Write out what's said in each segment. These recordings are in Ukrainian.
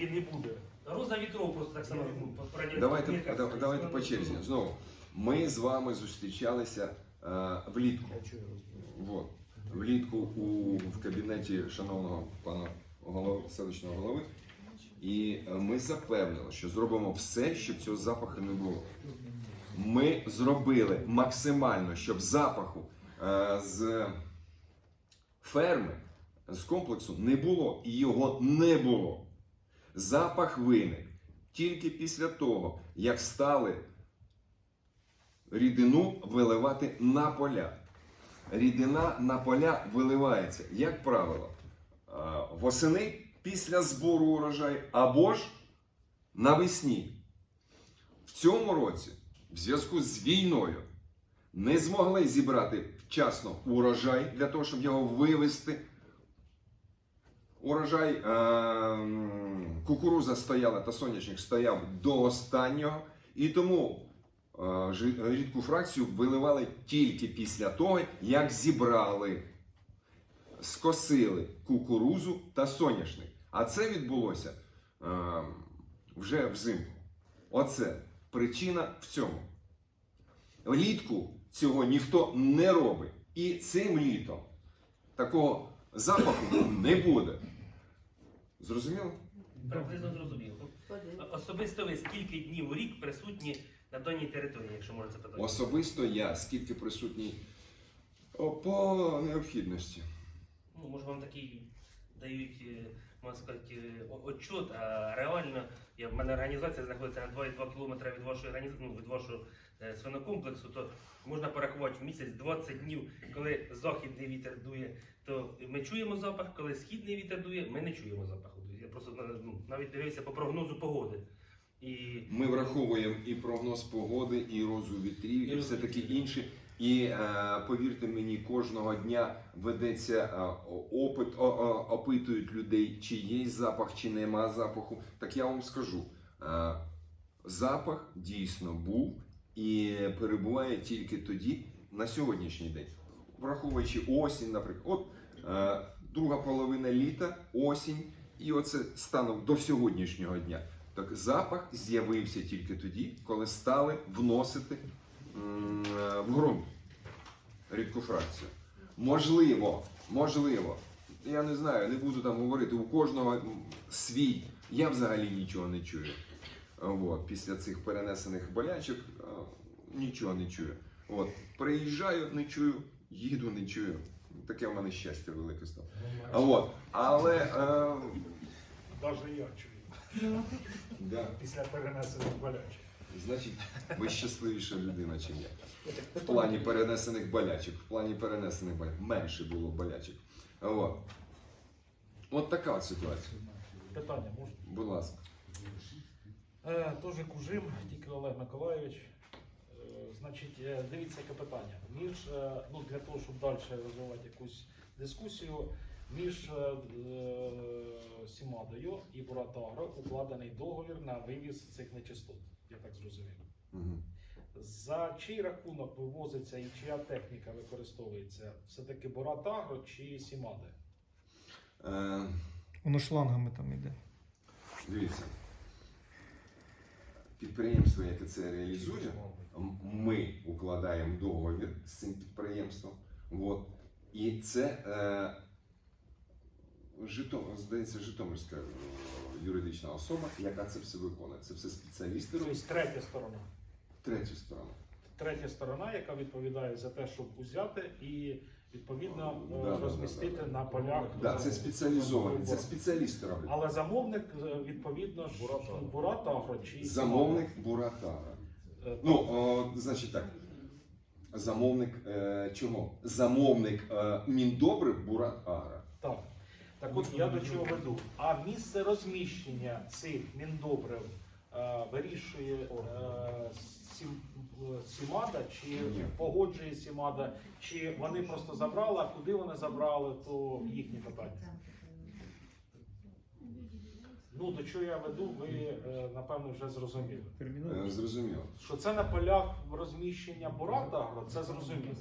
він не буде. Роза вітров просто так само. по Давайте, мірках. да- давайте по черзі. Знову. Ми з вами зустрічалися е, влітку. Вот. Влітку у, в кабінеті шановного пана голови, селищного голови. І е, ми запевнили, що зробимо все, щоб цього запаху не було. Ми зробили максимально, щоб запаху е, з ферми, з комплексу не було і його не було. Запах виник тільки після того, як стали рідину виливати на поля. Рідина на поля виливається, як правило, е, восени після збору урожаю або ж навесні. В цьому році, в зв'язку з війною, не змогли зібрати вчасно урожай для того, щоб його вивезти. Урожай е, кукуруза стояла та соняшник стояв до останнього, і тому е, рідку фракцію виливали тільки після того, як зібрали, скосили кукурузу та соняшник. А це відбулося е, вже взимку. Оце причина в цьому. Влітку цього ніхто не робить. І цим літом такого запаху не буде. Зрозуміло? Приблизно зрозуміло. Особисто ви скільки днів у рік присутні на даній території, якщо можна запитати? Особисто я скільки присутній о, по необхідності. Ну, може вам такий дають, е, можна сказати, е, отчет, а реально я, в мене організація знаходиться на 2,2 кілометри від вашої ну, від вашого е, свинокомплексу, то можна порахувати в місяць 20 днів, коли західний вітер дує, то ми чуємо запах, коли східний вітер дує, ми не чуємо запаху. Я просто ну, навіть дивився по прогнозу погоди. І Ми враховуємо і прогноз погоди, і розу вітрів, і І все таке інше. І е, повірте мені, кожного дня ведеться е, опит, опитують людей, чи є запах, чи нема запаху. Так я вам скажу: е, запах дійсно був і перебуває тільки тоді, на сьогоднішній день. Враховуючи осінь, наприклад, от друга половина літа, осінь, і оце станом до сьогоднішнього дня. Так запах з'явився тільки тоді, коли стали вносити в ґрунт рідку фракцію. Можливо, можливо, я не знаю, не буду там говорити, у кожного свій. Я взагалі нічого не чую. От, після цих перенесених болячок е, нічого не чую. От, приїжджаю, не чую, їду, не чую. Таке в мене щастя велике стало. От, але е, я чую да, після перенесених болячок. Значить, ви щасливіша людина, чим я. В плані перенесених болячок. В плані перенесених болячок. Менше було болячок. От. От така от ситуація. Питання можна? Будь ласка. Е, Теж Кужим, тільки Олег Миколайович. Е, Значить, е, дивіться, яке питання. Між, е, ну, для того, щоб далі розвивати якусь дискусію, між е, е, Сімадою і Буратагро укладений договір на вивіз цих нечистот. Я так зрозумів. Угу. За чий рахунок вивозиться і чия техніка використовується? Все-таки Буратагро чи Сімади? Е, Воно шлангами там іде. дивіться. Підприємство, яке це реалізує, ми укладаємо договір з цим підприємством. От. І це е, Житом, здається, Житомирська е, юридична особа, яка це все виконує. Це все спеціалісти роблять. Тобто третя сторона. Третя сторона. Третя сторона, яка відповідає за те, щоб узяти і відповідно Да, е, да, да, розмістити да, да. на полях. Да, це спеціалізовані, це спеціалісти роблять. Але замовник е, відповідно ж Буратагро чи Замовник Буратара. Е, Ну, о, значить так. Замовник е, чого? Замовник е, Міндобрив Бурат Агра. Так. Так от я до чого веду. А місце розміщення цих міндобрив е, вирішує е, Сім- Сімада, чи погоджує Сімада, чи вони просто забрали, а куди вони забрали, то їхні питання. Ну, до чого я веду, ви е, напевно вже зрозуміли. Е, зрозуміло. Що це на полях розміщення Буратагро, це зрозуміло.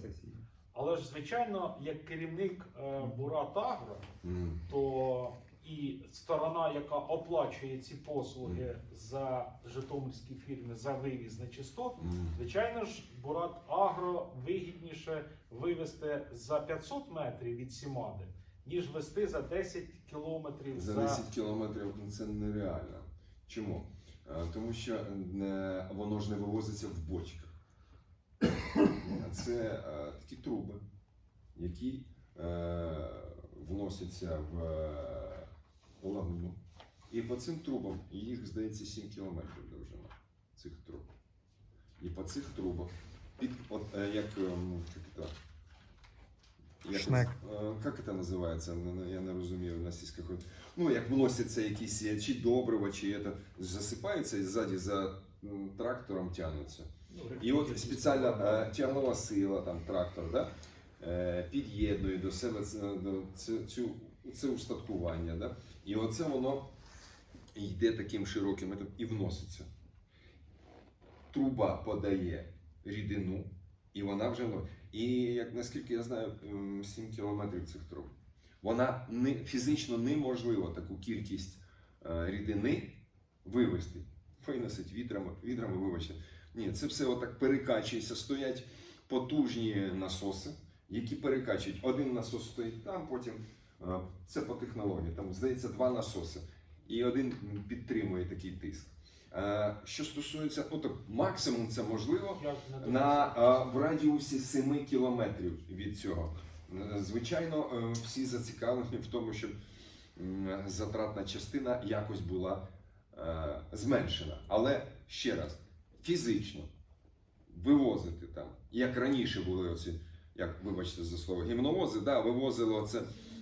Але ж, звичайно, як керівник е, Буратагро, Мгм. то і сторона, яка оплачує ці послуги за житомирські фірми за вивіз нечистот, М. звичайно ж, Бурат Агро вигідніше вивезти за 500 метрів від Сімади, ніж вести за 10 кілометрів За за 10 кілометрів ну, це нереально. Чому? Е, Тому що е, воно ж не вивозиться в бочках. Це е, такі труби, які е, вносяться в е, лагуну. І по цим трубам їх, здається, 7 кілометрів довжина цих труб. І по цих трубах, під, от, як, ем, як як, Шнек. як це називається? Я не розумію на сільських. Ну, як вносяться якісь чи добрива, чи це, засипається і ззаді за трактором тягнуться. І от спеціальна е, тяглова сила, там трактор, да? е, під'єднує до себе цю, це устаткування. Да? І оце воно йде таким широким і вноситься. Труба подає рідину, і вона вже. І як наскільки я знаю, 7 кілометрів цих труб. Вона не, фізично неможливо таку кількість е, рідини вивезти. Виносить вітрами, відрами, вибачте. Ні, це все отак перекачується. Стоять потужні насоси, які перекачують. Один насос стоїть там, потім е, це по технології. Там здається два насоси, і один підтримує такий тиск. Е, Що стосується, ну так максимум це можливо на е, в радіусі 7 кілометрів від цього. Звичайно, всі зацікавлені в тому, щоб затратна частина якось була зменшена. Але ще раз, фізично вивозити там, як раніше були оці, як вибачте за слово, гімновози, да, вивозили оце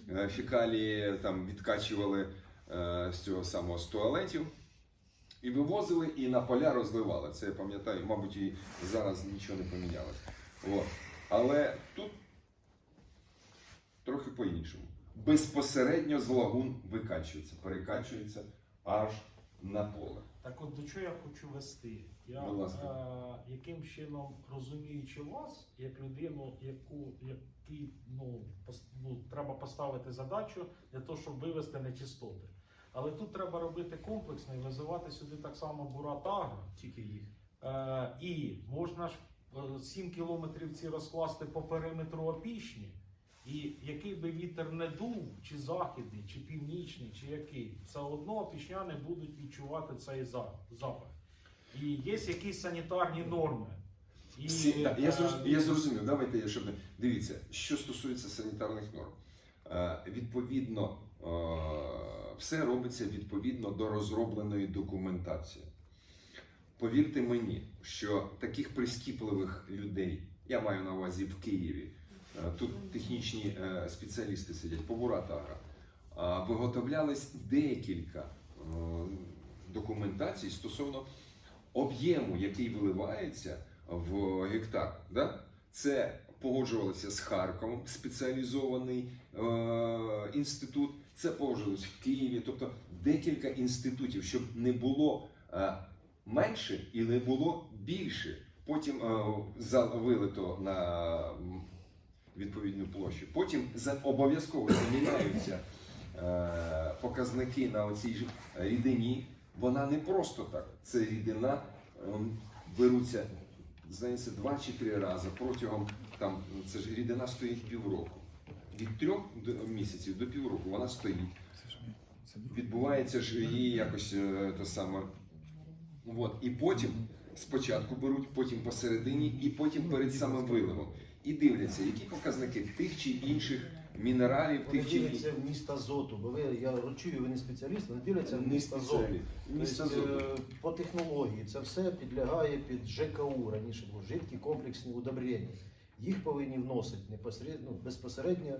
е, фекалії, там відкачували е, з цього самого з туалетів. І вивозили, і на поля розливали. Це я пам'ятаю, мабуть, і зараз нічого не помінялось. От. Але тут трохи по-іншому. Безпосередньо з лагун викачується, перекачується аж на поле. Так от до чого я хочу вести? Я Будь ласка. е, яким чином розуміючи вас, як людину, яку який, ну, пос- ну, треба поставити задачу для того, щоб вивести нечистоти. Але тут треба робити комплексно і визивати сюди так само Буратагро, тільки їх. Е, і можна ж 7 кілометрів ці розкласти по периметру опішні. І який би вітер не дув, чи західний, чи північний, чи який, все одно опішняни будуть відчувати цей запах. І є якісь санітарні норми. І, Всі, так, я, е, я зрозумів, давайте я щоб дивіться, що стосується санітарних норм. Е, відповідно, е, все робиться відповідно до розробленої документації. Повірте мені, що таких прискіпливих людей, я маю на увазі в Києві, тут технічні е, спеціалісти сидять по Буратагра, а, виготовлялись декілька е, документацій стосовно об'єму, який виливається в гектар. Да? Це погоджувалося з Харковом, спеціалізований е, інститут. Це погоджувалося в Києві, тобто декілька інститутів, щоб не було е, менше і не було більше. Потім е, вилито на відповідну площу. Потім обов'язково заміняються е, показники на оцій рідині. Вона не просто так. Це рідина ем, беруться, здається, два чи три рази протягом там це ж рідина стоїть півроку. Від трьох місяців до півроку вона стоїть. Відбувається ж її якось те саме. От. І потім спочатку беруть, потім посередині, і потім перед самим виливом. І дивляться, які показники тих чи інших мінералів, Вони тих чи дивляться в міст азоту, бо ви, я чую, ви не спеціаліст, вони дивляться в Не міст азоту. Міст Тобто, азоту. е, по технології це все підлягає під ЖКУ, раніше було жидкі комплексні удобрення. Їх повинні вносити ну, безпосередньо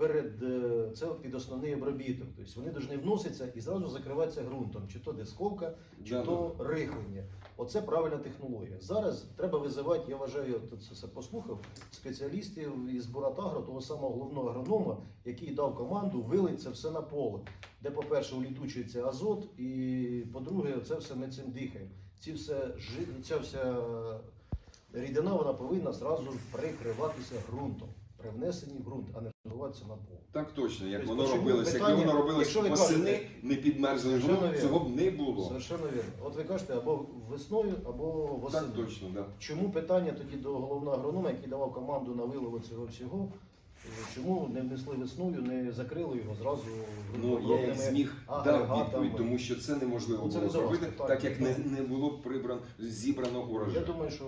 перед е, це під основний обробіток. Тобто вони повинні вноситися і зразу закриватися ґрунтом, чи то дисковка, чи Да, то рихлення. Оце правильна технологія. Зараз треба визивати, я вважаю, я це все послухав, спеціалістів із Буратагро, того самого головного агронома, який дав команду вилить це все на поле, де, по-перше, улітучується азот, і по-друге, це все ми цим дихаємо. Ці все, ця вся рідина вона повинна зразу прикриватися ґрунтом. При внесенні в ґрунт, а не формуватися на поле. Так точно, як Тобто, воно чому робилось, якби питання- воно якщо ви восени, кажете- не підмерзли Совершенно ґрунт, вірно. цього б не було. Совершенно вірно. От ви кажете, або весною, або восени. Так точно, да. Чому питання тоді до головного агронома, який давав команду на вилови цього всього? е, Чому не внесли весною, не закрили його зразу Ну я як ґрунтообробними зміг дав агрегатами? відповідь, тому що це неможливо Ну, це було не зробити, питання. так як не, не було прибрано зібрано Я урожай. думаю, що